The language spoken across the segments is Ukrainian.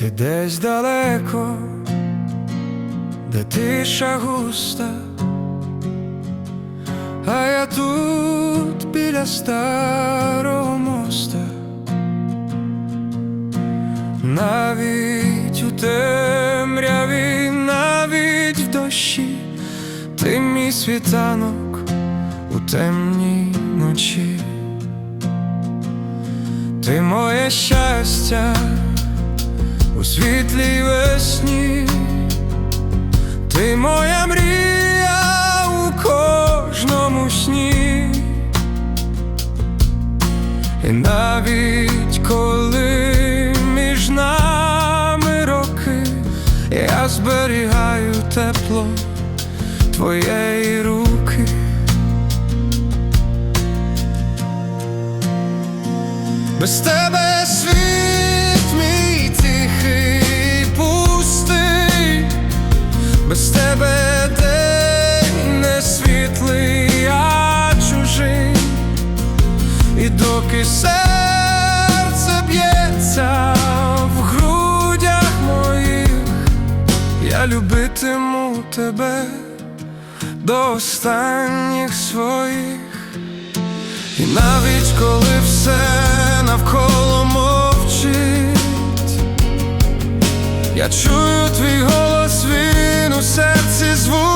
Ти десь далеко, де тиша густа, а я тут біля старого моста, навіть у темряві, навіть в дощі, ти мій світанок у темній ночі, ти моє щастя у світлій весні, ти моя мрія у кожному сні, і навіть коли між нами роки, я зберігаю тепло твоєї руки. Без тебе і доки серце б'ється в грудях моїх, я любитиму тебе до останніх своїх. І навіть коли все навколо мовчить, я чую твій голос, він у серці звучить.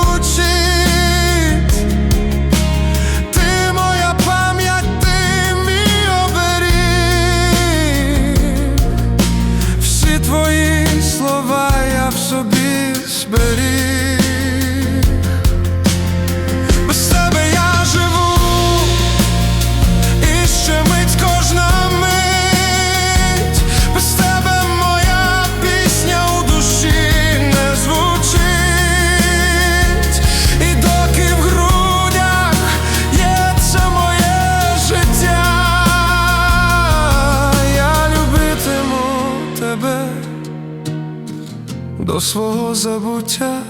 до свого забуття.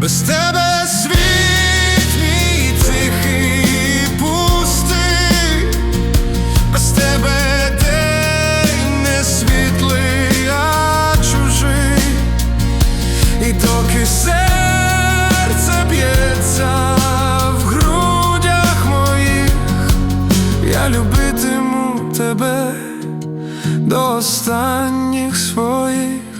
Без тебе світ мій тихий пустий, без тебе день не світлий, а чужий, і доки серце б'ється в грудях моїх, я любитиму тебе до останніх своїх.